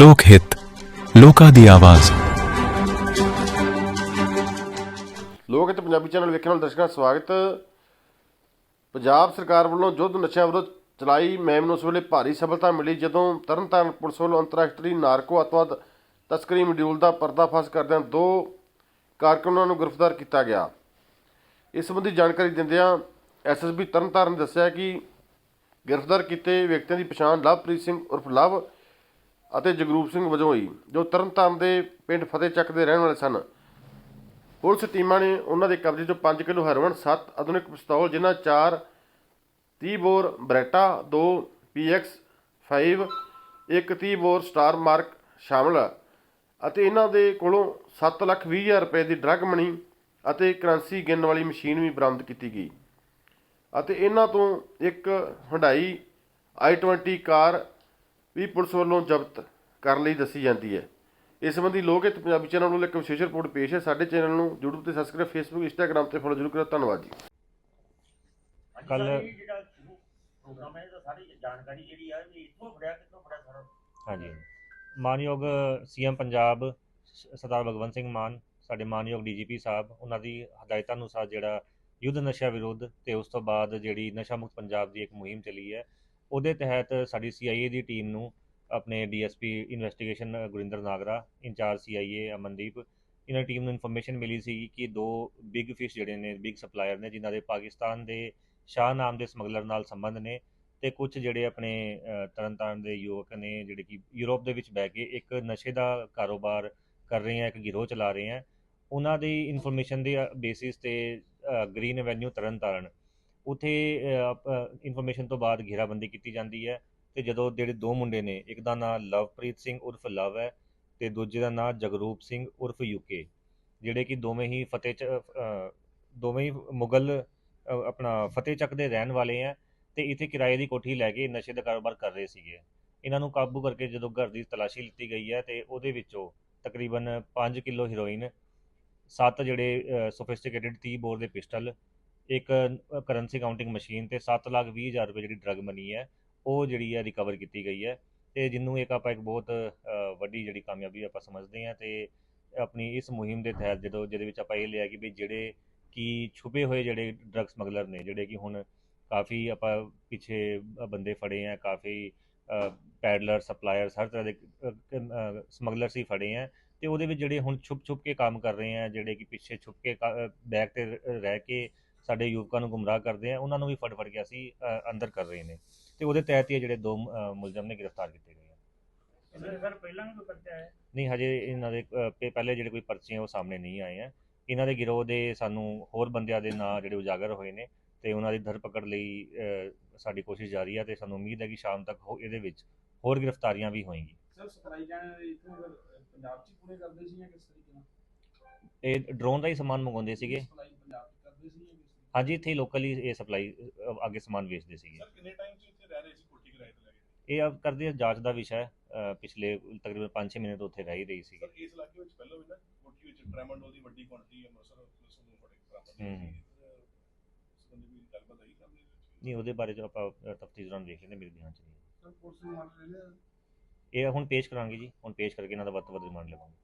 ਲੋਕ ਹਿੱਤ, ਲੋਕਾਂ ਦੀ ਆਵਾਜ਼। ਲੋਕ ਹਿੱਤ ਪੰਜਾਬੀ ਚੈਨਲ ਵੇਖਣ ਵਾਲੇ ਦਰਸ਼ਕਾਂ ਦਾ ਸਵਾਗਤ। ਪੰਜਾਬ ਸਰਕਾਰ ਵੱਲੋਂ ਯੁੱਧ ਨਸ਼ਿਆਂ ਵਿਰੁੱਧ ਚਲਾਈ ਮਹਿਮ ਨੂੰ ਉਸ ਵੇਲੇ ਭਾਰੀ ਸਫਲਤਾ ਮਿਲੀ, ਜਦੋਂ ਤਰਨਤਾਰਨ ਪੁਲਿਸ ਵੱਲੋਂ ਅੰਤਰਰਾਸ਼ਟਰੀ ਨਾਰਕੋ ਅਤਵਾਦ ਤਸਕਰੀ ਮਡਿਊਲ ਦਾ ਪਰਦਾਫਾਸ਼ ਕਰਦਿਆਂ ਦੋ ਕਾਰਕੁਨਾਂ ਨੂੰ ਗ੍ਰਿਫਤਾਰ ਕੀਤਾ ਗਿਆ। ਇਸ ਸੰਬੰਧੀ ਜਾਣਕਾਰੀ ਦਿੰਦਿਆਂ ਐਸਐਸਬੀ ਤਰਨਤਾਰਨ ਨੇ ਦੱਸਿਆ ਕਿ ਗ੍ਰਿਫਤਾਰ ਕੀਤੇ ਵਿਅਕਤੀਆਂ ਦੀ ਪਛਾਣ ਲਵਪ੍ਰੀਤ ਸਿੰਘ ਉਰਫ ਲਵ ਅਤੇ ਜਗਰੂਪ ਸਿੰਘ ਵਜੋਂ ਹੋਈ ਜੋ ਤਰਨਤਾਰਨ ਦੇ ਪਿੰਡ ਫਤਿਹ ਚੱਕ ਦੇ ਰਹਿਣ ਵਾਲੇ ਸਨ। ਪੁਲਿਸ ਟੀਮਾਂ ਨੇ ਉਹਨਾਂ ਦੇ ਕਬਜ਼ੇ ਤੋਂ 5 ਕਿਲੋ ਹੈਰੋਇਨ 7 ਆਧੁਨਿਕ ਪਿਸਤੌਲ, ਜਿਨ੍ਹਾਂ 4 30 ਬੋਰ ਬਰੈਟਾ 2 PX 5 ਇੱਕ 30 ਬੋਰ ਸਟਾਰ ਮਾਰਕ ਸ਼ਾਮਲ ਹੈ ਅਤੇ ਇਹਨਾਂ ਦੇ ਕੋਲੋਂ 7 ਲੱਖ 20 ਹਜ਼ਾਰ ਰੁਪਏ ਦੀ ਡਰੱਗ ਮਨੀ ਅਤੇ ਕਰੰਸੀ ਗਿਣਨ ਵਾਲੀ ਮਸ਼ੀਨ ਵੀ ਬਰਾਮਦ ਕੀਤੀ ਗਈ। ਅਤੇ ਇਹਨਾਂ ਤੋਂ ਇੱਕ ਹੁੰਡਾਈ i20 ਕਾਰ ਵੀ ਪੁਲਿਸ ਵੱਲੋਂ ਜ਼ਬਤ ਕਰਨ ਲਈ ਦੱਸੀ ਜਾਂਦੀ ਹੈ। ਇਸ ਸੰਬੰਧੀ ਲੋਕ ਹਿੱਤ ਪੰਜਾਬੀ ਚੈਨਲ ਵੱਲੋਂ ਇੱਕ ਵਿਸ਼ੇਸ਼ ਰਿਪੋਰਟ ਪੇਸ਼ ਹੈ। ਸਾਡੇ ਚੈਨਲ ਨੂੰ YouTube ਤੇ ਸਬਸਕ੍ਰਾਈਬ Facebook Instagram ਤੇ ਫੋਲੋ ਜ਼ਰੂਰ ਕਰੋ ਧੰਨਵਾਦ ਜੀ। ਕੱਲ੍ਹ- ਕੱਲ ਜਿਹੜਾ ਪ੍ਰੋਗਰਾਮ ਹੈ ਇਹਦਾ ਸਾਰੀ ਜਾਣਕਾਰੀ ਜਿਹੜੀ ਆ ਇਹ ਇੱਥੋਂ ਫੜਿਆ ਕਿੱਥੋਂ ਫੜਿਆ ਸਾਰਾ? ਹਾਂਜੀ। ਮਾਨਯੋਗ ਸੀਐਮ ਪੰਜਾਬ ਸਰਦਾਰ ਭਗਵੰਤ ਸਿੰਘ ਮਾਨ ਸਾਡੇ ਮਾਨਯੋਗ ਡੀਜੀਪੀ ਸਾਹਿਬ ਉਹਨਾਂ ਦੀ ਹਦਾਇਤਾਂ ਅਨੁਸਾਰ ਜਿਹੜਾ ਯੁੱਧ ਨਸ਼ਾ ਵਿਰੁੱਧ ਤੇ ਉਸ ਤੋਂ ਬਾਅਦ ਜਿਹੜੀ ਨਸ਼ਾ ਮੁਕਤ ਪੰਜਾਬ ਦੀ ਇੱਕ ਮੁਹਿੰਮ ਚੱਲੀ ਹੈ ਉਹਦੇ ਤਹਿਤ ਸਾਡੀ ਸੀਆਈਏ ਦੀ ਟੀਮ ਨੂੰ ਆਪਣੇ DSP investigation Gurinder Nagra incharge CIA Amandeep ਇਹਨਾਂ ਟੀਮ ਨੂੰ ਇਨਫੋਰਮੇਸ਼ਨ ਮਿਲੀ ਸੀ ਕਿ ਦੋ ਬਿਗ ਫਿਸ਼ ਜਿਹੜੇ ਨੇ ਬਿਗ ਸਪਲਾਇਰ ਨੇ ਜਿਨ੍ਹਾਂ ਦੇ ਪਾਕਿਸਤਾਨ ਦੇ ਸ਼ਾਹ ਨਾਮ ਦੇ ਸਮਗਲਰ ਨਾਲ ਸੰਬੰਧ ਨੇ ਤੇ ਕੁਝ ਜਿਹੜੇ ਆਪਣੇ ਅ, ਤਰਨਤਾਰਨ ਦੇ ਯੁਵਕ ਨੇ ਜਿਹੜੇ ਕਿ ਯੂਰਪ ਦੇ ਵਿੱਚ ਬਹਿ ਕੇ ਇੱਕ ਨਸ਼ੇ ਦਾ ਕਾਰੋਬਾਰ ਕਰ ਰਹੇ ਆ ਇੱਕ ਗਿਰੋਹ ਚਲਾ ਰਹੇ ਆ ਉਹਨਾਂ ਦੀ ਇਨਫੋਰਮੇਸ਼ਨ ਦੇ ਬੇਸਿਸ ਤੇ ਗ੍ਰੀਨ ਐਵਨਿਊ ਤਰਨਤਾਰਨ ਉਥੇ ਇਨਫੋਰਮੇਸ਼ਨ ਤੋਂ ਬਾਅਦ ਘੇਰਾਬੰਦੀ ਕੀਤੀ ਜਾਂਦੀ ਹੈ ਤੇ ਜਦੋਂ ਜਿਹੜੇ ਦੋ ਮੁੰਡੇ ਨੇ, ਇੱਕ ਦਾ ਨਾਮ ਲਵਪ੍ਰੀਤ ਸਿੰਘ ਉਰਫ ਲਵ ਹੈ ਤੇ ਦੂਜੇ ਦਾ ਨਾਮ ਜਗਰੂਪ ਸਿੰਘ ਉਰਫ ਯੂਕੇ ਜਿਹੜੇ ਕਿ ਦੋਵੇਂ ਹੀ ਫਤਿਹ ਦੋਵੇਂ ਹੀ ਮੁਗਲ ਆਪਣਾ ਫਤਿਹ ਚੱਕ ਦੇ ਰਹਿਣ ਵਾਲੇ ਆ ਤੇ ਇੱਥੇ ਕਿਰਾਏ ਦੀ ਕੋਠੀ ਲੈ ਕੇ ਨਸ਼ੇ ਦਾ ਕਾਰੋਬਾਰ ਕਰ ਰਹੇ ਸੀਗੇ। ਇਹਨਾਂ ਨੂੰ ਕਾਬੂ ਕਰਕੇ ਜਦੋਂ ਘਰ ਦੀ ਤਲਾਸ਼ੀ ਲਿੱਤੀ ਗਈ ਹੈ ਤੇ ਉਹਦੇ ਵਿੱਚੋਂ ਤਕਰੀਬਨ 5 ਕਿਲੋ ਹੀਰੋਇਨ ਸੱਤ ਜਿਹੜੇ ਸੋਫਿਸਟੀਕੇਟਿਡ 30 ਬੋਰ ਦੇ ਪਿਸਟਲ ਇੱਕ ਕਰੰਸੀ ਕਾਊਂਟਿੰਗ ਮਸ਼ੀਨ ਤੇ 7 ਲੱਖ 20 ਹਜ਼ਾਰ ਰੁਪਏ ਜਿਹੜੀ ਡਰਗ ਮਨੀ ਹੈ, ਉਹ ਜਿਹੜੀ ਹੈ ਰਿਕਵਰ ਕੀਤੀ ਗਈ ਹੈ ਤੇ ਜਿਹਨੂੰ ਇੱਕ ਆਪਾਂ ਇੱਕ ਬਹੁਤ ਵੱਡੀ ਜਿਹੜੀ ਕਾਮਯਾਬੀ ਆਪਾਂ ਸਮਝਦੇ ਹਾਂ ਤੇ ਆਪਣੀ ਇਸ ਮੁਹਿੰਮ ਦੇ ਤਹਿਤ ਜਦੋਂ, ਜਿਹਦੇ ਵਿੱਚ ਆਪਾਂ ਇਹ ਲਿਆ ਕਿ ਵੀ ਜਿਹੜੇ ਕਿ ਛੁਪੇ ਹੋਏ ਜਿਹੜੇ ਡਰਗ ਸਮਗਲਰ ਨੇ, ਜਿਹੜੇ ਕਿ ਹੁਣ ਕਾਫੀ ਆਪਾਂ ਪਿੱਛੇ ਬੰਦੇ ਫੜੇ ਆ, ਕਾਫੀ ਪੈਡਲਰ ਸਪਲਾਇਰਸ ਹਰ ਤਰ੍ਹਾਂ ਦੇ ਸਮਗਲਰ ਸੀ ਫੜੇ ਆ ਤੇ ਉਹਦੇ ਵਿੱਚ ਜਿਹੜੇ ਹੁਣ ਛੁਪ ਛੁਪ ਕੇ ਕੰਮ ਕਰ ਰਹੇ ਆ, ਜਿਹੜੇ ਕਿ ਪਿੱਛੇ ਛੁਪ ਕੇ ਬੈਕ ਤੇ ਰ- ਰਹਿ ਕੇ ਸਾਡੇ ਯੁਵਕਾਂ ਨੂੰ ਗੁੰਮਰਾਹ ਕਰਦੇ ਆ ਉਹਨਾਂ ਨੂੰ ਵੀ ਫੜ ਫੜ ਕੇ ਅਸੀਂ ਅੰਦਰ ਕਰ ਰਹੇ ਨੇ। ਤੇ ਉਹਦੇ ਤਹਿਤ ਹੀ ਜਿਹੜੇ ਦੋ ਮੁਲਜ਼ਮ ਨੇ ਗ੍ਰਿਫਤਾਰ ਕੀਤੇ ਗਏ ਆ। ਸਰ ਪਹਿਲਾਂ ਵੀ ਕੋਈ ਪਰਚਾ ਹੈ ਨਹੀਂ ਹਜੇ ਇਹਨਾਂ ਦੇ ਪਹਿਲੇ ਜਿਹੜੇ ਕੋਈ ਪਰਚੇ ਆ ਉਹ ਸਾਹਮਣੇ ਨਹੀਂ ਆਏ ਆ। ਇਹਨਾਂ ਦੇ ਗਿਰੋਹ ਦੇ ਸਾਨੂੰ ਹੋਰ ਬੰਦਿਆਂ ਦੇ ਨਾਂ ਜਿਹੜੇ ਉਜਾਗਰ ਹੋਏ ਨੇ ਤੇ ਉਹਨਾਂ ਦੀ ਧਰਪਕੜ ਲਈ ਸਾਡੀ ਕੋਸ਼ਿਸ਼ ਜਾਰੀ ਹੈ ਤੇ ਸਾਨੂੰ ਉਮੀਦ ਹੈ ਕਿ ਸ਼ਾਮ ਤੱਕ ਇਹਦੇ ਵਿੱਚ ਹੋਰ ਗ੍ਰਿਫਤਾਰੀਆਂ ਵੀ ਹੋਣਗੀ ਸਰ ਸਪਲਾਈ ਜਾਣ ਇਥੋਂ ਪੰਜਾਬ ਚ ਪੂਰੇ ਕਰਦੇ ਸੀ ਜਾਂ ਕਿਸ ਤਰੀਕੇ ਨਾਲ? ਇਹ ਡਰੋਨ ਦਾ ਹੀ ਸਮਾਨ ਮੰਗਵਾਉਂਦੇ ਸੀਗੇ ਸਪਲਾਈ ਪੰਜਾਬ ਚ ਕਰਦੇ ਸੀ ਜਾਂ ਕਿਸ ਤਰੀਕੇ ਹਾਂਜੀ ਇੱਥੇ ਲੋਕਲੀ ਇਹ ਸਪਲਾਈ ਅੱਗੇ ਸਮਾਨ ਵੇਚਦੇ ਸੀਗੇ। ਸਰ ਕਿੰਨੇ ਟਾਈਮ ਚ ਇੱਥੇ ਰਹਿ ਰਹੇ ਸੀ ਕੋਠੀ ਕਿਰਾਏ ਤੇ ਲੈ ਕੇ? ਇਹ ਅਬ ਕਰਦੇ ਆ ਜਾਂਚ ਦਾ ਵਿਸ਼ਾ ਹੈ। ਅ, ਪਿਛਲੇ ਤਕਰੀਬਨ 5-6 ਮਹੀਨੇ ਤੋਂ ਉੱਥੇ ਰਹਿ ਹੀ ਰਹੀ ਸੀਗੀ। ਸਰ ਇਸ ਇਲਾਕੇ ਵਿੱਚ ਪਹਿਲਾਂ ਵੀ ਨਾ ਕੋਠੀ ਵਿੱਚ ਟ੍ਰੈਮੰਡੋਲ ਦੀ ਵੱਡੀ ਕੁਆਂਟੀਟੀ ਅੰਮ੍ਰਿਤਸਰ ਪੁਲਿਸ ਨੂੰ ਬੜੇ ਬਰਾਮਦ ਹੂੰ। ਹੋਈ ਸੰਬੰਧੀ ਵੀ ਗੱਲਬਾਤ ਆਈ ਸਾਹਮਣੇ ਇਹਦੇ ਵਿੱਚ? ਨਹੀਂ ਉਹਦੇ ਬਾਰੇ ਜੋ ਆਪਾਂ ਤਫਤੀਸ਼ ਦੌਰਾਨ ਵੇਖ ਲੈਂਦੇ ਮੇਰੇ ਧਿਆਨ ਚ ਨਹੀਂ ਸਰ ਪੁਲਿਸ ਨੂੰ ਮੰਨ ਰਹੇ ਨੇ? ਇਹ ਹੁਣ ਪੇਸ਼ ਕਰਾਂਗੇ ਜੀ ਹੁਣ ਪੇਸ਼ ਕਰਕੇ ਇਹਨਾਂ ਦਾ ਵੱਧ ਤੋਂ ਵੱਧ ਰਿਮਾਂਡ ਲਵਾਂਗੇ।